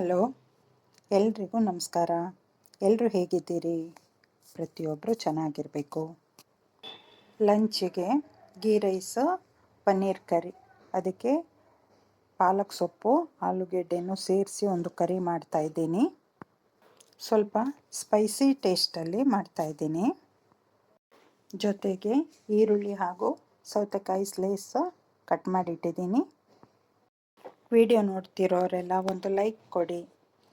Hello, ಎಲ್ರಿಗೂ ನಮಸ್ಕಾರ. ಎಲ್ಲರೂ ಹೇಗಿದ್ದೀರಿ? ಪ್ರತಿಯೊಬ್ಬರು ಚೆನ್ನಾಗಿರಬೇಕು. ಲಂಚಿಗೆ ಗೀ ರೈಸ್, ಪನ್ನೀರ್ ಕರಿ. ಅದಕ್ಕೆ ಪಾಲಕ್ ಸೊಪ್ಪು, ಆಲೂಗೆಡ್ಡೆನೂ ಸೇರಿಸಿ ಒಂದು ಕರಿ ಮಾಡ್ತಾಯಿದ್ದೀನಿ ಸ್ವಲ್ಪ ಸ್ಪೈಸಿ ಟೇಸ್ಟಲ್ಲಿ ಮಾಡ್ತಾಯಿದ್ದೀನಿ ಜೊತೆಗೆ ಈರುಳ್ಳಿ ಹಾಗೂ ಸೌತೆಕಾಯಿ ಸ್ಲೇಸ್ ಕಟ್ ಮಾಡಿಟ್ಟಿದ್ದೀನಿ. ವಿಡಿಯೋ ನೋಡ್ತಿರೋರೆಲ್ಲ ಒಂದು ಲೈಕ್ ಕೊಡಿ,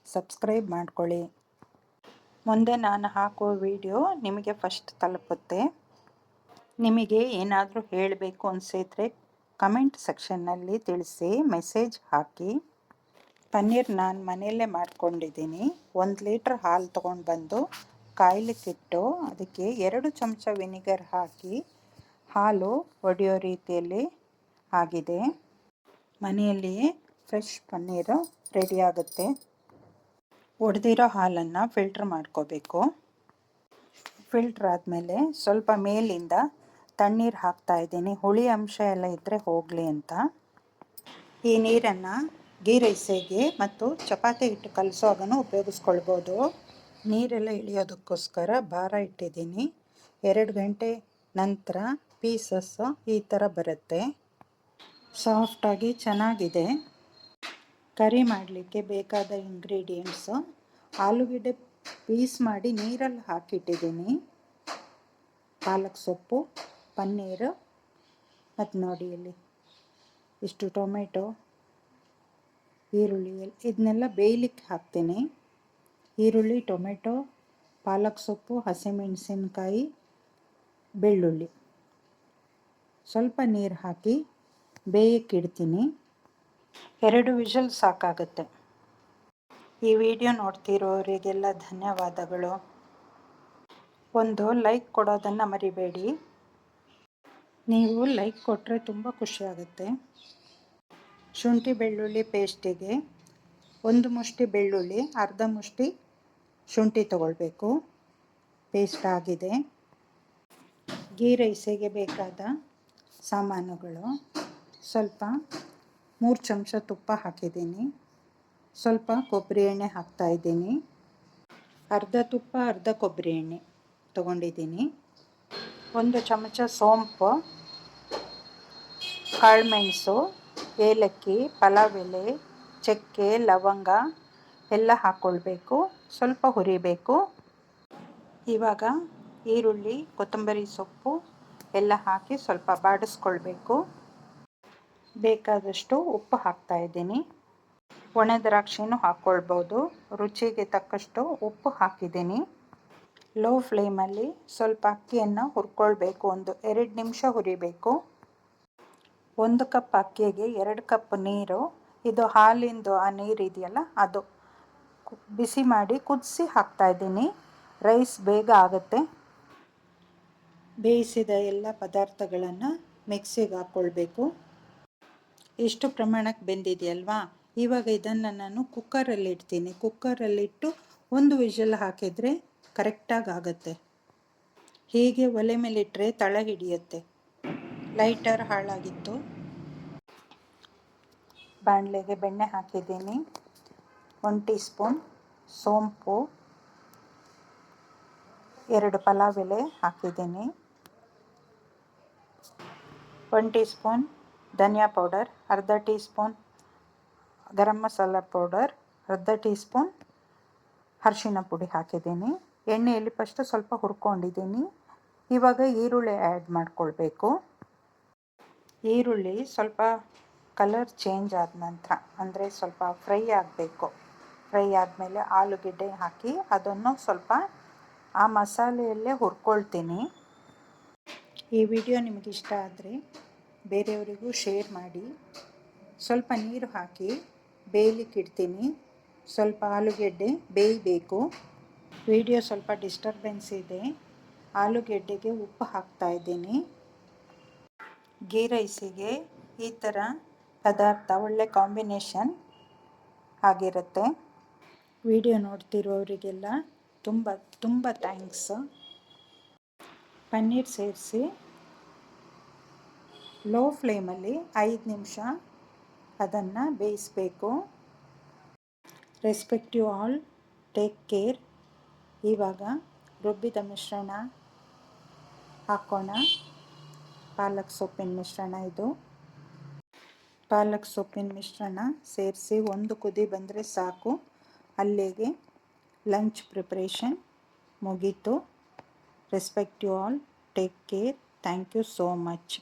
ಸಬ್ಸ್ಕ್ರೈಬ್ ಮಾಡ್ಕೊಳ್ಳಿ. ಮುಂದೆ ನಾನು ಹಾಕೋ ವಿಡಿಯೋ ನಿಮಗೆ ಫಸ್ಟ್ ತಲುಪುತ್ತೆ. ನಿಮಗೆ ಏನಾದರೂ ಹೇಳಬೇಕು ಅನಿಸಿದರೆ ಕಮೆಂಟ್ ಸೆಕ್ಷನ್ನಲ್ಲಿ ತಿಳಿಸಿ, ಮೆಸೇಜ್ ಹಾಕಿ. ಪನ್ನೀರ್ ನಾನು ಮನೆಯಲ್ಲೇ ಮಾಡ್ಕೊಂಡಿದ್ದೀನಿ. ಒಂದು ಲೀಟ್ರ್ ಹಾಲು ತೊಗೊಂಡು ಬಂದು ಕಾಯ್ಲಿಕ್ಕಿಟ್ಟು ಅದಕ್ಕೆ ಎರಡು ಚಮಚ ವಿನಿಗರ್ ಹಾಕಿ ಹಾಲು ಒಡೆಯೋ ರೀತಿಯಲ್ಲಿ ಆಗಿದೆ. ಮನೆಯಲ್ಲಿಯೇ ಫ್ರೆಶ್ ಪನ್ನೀರು ರೆಡಿ ಆಗುತ್ತೆ. ಒಡೆದಿರೋ ಹಾಲನ್ನು ಫಿಲ್ಟ್ರ್ ಮಾಡ್ಕೋಬೇಕು. ಫಿಲ್ಟ್ರ್ ಆದಮೇಲೆ ಸ್ವಲ್ಪ ಮೇಲಿಂದ ತಣ್ಣೀರು ಹಾಕ್ತಾ ಇದ್ದೀನಿ. ಹುಳಿ ಅಂಶ ಎಲ್ಲ ಇದ್ದರೆ ಹೋಗಲಿ ಅಂತ. ಈ ನೀರನ್ನು ಗೀ ರೈಸಿಗೆ ಮತ್ತು ಚಪಾತಿ ಹಿಟ್ಟು ಕಲಸೋಗನು ಉಪಯೋಗಿಸ್ಕೊಳ್ಬೋದು. ನೀರೆಲ್ಲ ಇಳಿಯೋದಕ್ಕೋಸ್ಕರ ಭಾರ ಇಟ್ಟಿದ್ದೀನಿ. ಎರಡು ಗಂಟೆ ನಂತರ ಪೀಸಸ್ ಈ ಥರ ಬರುತ್ತೆ. ಸಾಫ್ಟಾಗಿ ಚೆನ್ನಾಗಿದೆ. ಕರಿ ಮಾಡಲಿಕ್ಕೆ ಬೇಕಾದ ಇಂಗ್ರೀಡಿಯೆಂಟ್ಸು ಆಲೂಗೆಡ್ಡೆ ಪೀಸ್ ಮಾಡಿ ನೀರಲ್ಲಿ ಹಾಕಿಟ್ಟಿದ್ದೀನಿ. ಪಾಲಕ್ ಸೊಪ್ಪು, ಪನ್ನೀರು, ಮತ್ತು ನೋಡಿ ಇಲ್ಲಿ ಇಷ್ಟು ಟೊಮೆಟೊ, ಈರುಳ್ಳಿ ಇದನ್ನೆಲ್ಲ ಬೇಯಲಿಕ್ಕೆ ಹಾಕ್ತೀನಿ. ಈರುಳ್ಳಿ, ಟೊಮೆಟೊ, ಪಾಲಕ್ ಸೊಪ್ಪು, ಹಸಿಮೆಣಸಿನ್ಕಾಯಿ, ಬೆಳ್ಳುಳ್ಳಿ. ಸ್ವಲ್ಪ ನೀರು ಹಾಕಿ ಬೇಯಕ್ಕಿಡ್ತೀನಿ ಎರಡು ವಿಷಲ್ ಸಾಕಾಗುತ್ತೆ. ಈ ವಿಡಿಯೋ ನೋಡ್ತಿರೋರಿಗೆಲ್ಲ ಧನ್ಯವಾದಗಳು. ಒಂದು ಲೈಕ್ ಕೊಡೋದನ್ನು ಮರಿಬೇಡಿ. ನೀವು ಲೈಕ್ ಕೊಟ್ಟರೆ ತುಂಬ ಖುಷಿಯಾಗುತ್ತೆ ಶುಂಠಿ ಬೆಳ್ಳುಳ್ಳಿ ಪೇಸ್ಟಿಗೆ ಒಂದು ಮುಷ್ಟಿ ಬೆಳ್ಳುಳ್ಳಿ, ಅರ್ಧ ಮುಷ್ಟಿ ಶುಂಠಿ ತಗೊಳ್ಬೇಕು. ಪೇಸ್ಟ್ ಆಗಿದೆ. ಗೀ ರೈಸಿಗೆ ಬೇಕಾದ ಸಾಮಾನುಗಳು ಸ್ವಲ್ಪ ಮೂರು ಚಮಚ ತುಪ್ಪ ಹಾಕಿದ್ದೀನಿ. ಸ್ವಲ್ಪ ಕೊಬ್ಬರಿ ಎಣ್ಣೆ ಹಾಕ್ತಾ ಇದ್ದೀನಿ. ಅರ್ಧ ತುಪ್ಪ, ಅರ್ಧ ಕೊಬ್ಬರಿ ಎಣ್ಣೆ ತೊಗೊಂಡಿದ್ದೀನಿ. ಒಂದು ಚಮಚ ಸೋಂಪು, ಕಾಳುಮೆಣಸು, ಏಲಕ್ಕಿ ಪಲಾವ್ ಎಲೆ ಚಕ್ಕೆ, ಲವಂಗ ಎಲ್ಲ ಹಾಕ್ಕೊಳ್ಬೇಕು ಸ್ವಲ್ಪ ಹುರಿಬೇಕು. ಇವಾಗ ಈರುಳ್ಳಿ, ಕೊತ್ತಂಬರಿ ಸೊಪ್ಪು ಎಲ್ಲ ಹಾಕಿ ಸ್ವಲ್ಪ ಬಾಡಿಸ್ಕೊಳ್ಬೇಕು. ಬೇಕಾದಷ್ಟು ಉಪ್ಪು ಹಾಕ್ತಾ ಇದ್ದೀನಿ. ಒಣ ದ್ರಾಕ್ಷಿನೂ ಹಾಕ್ಕೊಳ್ಬೋದು. ರುಚಿಗೆ ತಕ್ಕಷ್ಟು ಉಪ್ಪು ಹಾಕಿದ್ದೀನಿ. ಲೋ ಫ್ಲೇಮಲ್ಲಿ ಸ್ವಲ್ಪ ಅಕ್ಕಿಯನ್ನು ಹುರ್ಕೊಳ್ಬೇಕು. ಒಂದು ಎರಡು ನಿಮಿಷ ಹುರಿಬೇಕು. ಒಂದು ಕಪ್ ಅಕ್ಕಿಗೆ ಎರಡು ಕಪ್ ನೀರು. ಇದು ಹಾಲಿಂದು ಆ ನೀರು ಇದೆಯಲ್ಲ, ಅದು ಬಿಸಿ ಮಾಡಿ ಕುದಿಸಿ ಇದ್ದೀನಿ. ರೈಸ್ ಬೇಗ ಆಗುತ್ತೆ. ಬೇಯಿಸಿದ ಎಲ್ಲ ಪದಾರ್ಥಗಳನ್ನು ಮಿಕ್ಸಿಗೆ ಹಾಕ್ಕೊಳ್ಬೇಕು. ಎಷ್ಟು ಪ್ರಮಾಣಕ್ಕೆ ಬೆಂದಿದೆಯಲ್ವಾ? ಇವಾಗ ಇದನ್ನು ನಾನು ಕುಕ್ಕರಲ್ಲಿ ಇಡ್ತೀನಿ. ಕುಕ್ಕರಲ್ಲಿಟ್ಟು ಒಂದು ವಿಷಲ್ ಹಾಕಿದರೆ ಕರೆಕ್ಟಾಗಿ ಆಗುತ್ತೆ. ಹೀಗೆ ಒಲೆ ಮೇಲಿಟ್ಟರೆ ತಳ ಹಿಡಿಯುತ್ತೆ. ಲೈಟರ್ ಹಾಳಾಗಿತ್ತು. ಬಾಣಲೆಗೆ ಬೆಣ್ಣೆ ಹಾಕಿದ್ದೀನಿ. ಒನ್ ಟೀ ಸ್ಪೂನ್ ಸೋಂಪು. ಎರಡು ಪಲಾವ್ ಎಲೆ ಹಾಕಿದ್ದೀನಿ. ಒನ್ ಟೀ ಸ್ಪೂನ್ ಧನಿಯಾ ಪೌಡರ್, ಅರ್ಧ teaspoon garam masala powder, ಅರ್ಧ ಟೀ ಸ್ಪೂನ್ ಪುಡಿ ಹಾಕಿದ್ದೀನಿ. ಎಣ್ಣೆಯಲ್ಲಿ ಫಸ್ಟ್ ಸ್ವಲ್ಪ ಹುರ್ಕೊಂಡಿದ್ದೀನಿ. ಇವಾಗ ಈರುಳ್ಳಿ ಆ್ಯಡ್ ಮಾಡ್ಕೊಳ್ಬೇಕು. ಈರುಳ್ಳಿ ಸ್ವಲ್ಪ ಕಲರ್ ಚೇಂಜ್ ಆದ ನಂತರ, ಅಂದರೆ ಸ್ವಲ್ಪ ಫ್ರೈ ಆಗಬೇಕು. ಫ್ರೈ ಆದಮೇಲೆ ಆಲೂಗೆಡ್ಡೆ ಹಾಕಿ ಅದನ್ನು ಸ್ವಲ್ಪ ಆ ಮಸಾಲೆಯಲ್ಲೇ ಹುರ್ಕೊಳ್ತೀನಿ. ಈ ವಿಡಿಯೋ ನಿಮಗೆ ಇಷ್ಟ ಆದರೆ ಬೇರೆಯವರಿಗೂ ಶೇರ್ ಮಾಡಿ, ಸ್ವಲ್ಪ ನೀರು ಹಾಕಿ ಬೇಯಲಿಕ್ಕಿಡ್ತೀನಿ ಸ್ವಲ್ಪ ಆಲೂಗೆಡ್ಡೆ ಬೇಯಬೇಕು. ವಿಡಿಯೋ ಸ್ವಲ್ಪ ಡಿಸ್ಟರ್ಬೆನ್ಸ್ ಇದೆ. ಆಲೂಗೆಡ್ಡೆಗೆ ಉಪ್ಪು ಹಾಕ್ತಾ ಇದ್ದೀನಿ. ಗೀ ರೈಸಿಗೆ ಈ ಥರ ಪದಾರ್ಥ, ಒಳ್ಳೆ ಕಾಂಬಿನೇಷನ್ ಆಗಿರುತ್ತೆ. ವಿಡಿಯೋ ನೋಡ್ತಿರೋರಿಗೆಲ್ಲ ತುಂಬ ತುಂಬ ಥ್ಯಾಂಕ್ಸ್ ಪನ್ನೀರ್ ಸೇರಿಸಿ ಲೋ ಫ್ಲೇಮಲ್ಲಿ ಐದು ನಿಮಿಷ ಅದನ್ನು ಬೇಯಿಸಬೇಕು. Respect you all, take care. ಇವಾಗ ರುಬ್ಬಿದ ಮಿಶ್ರಣ ಹಾಕೋಣ. ಪಾಲಕ್ ಸೊಪ್ಪಿನ ಮಿಶ್ರಣ ಇದು. ಪಾಲಕ್ ಸೊಪ್ಪಿನ ಮಿಶ್ರಣ ಸೇರಿಸಿ ಒಂದು ಕುದಿ ಬಂದರೆ ಸಾಕು. ಅಲ್ಲಿಗೆ ಲಂಚ್ ಪ್ರಿಪ್ರೇಷನ್ ಮುಗೀತು. Respect you all, take care. Thank you so much.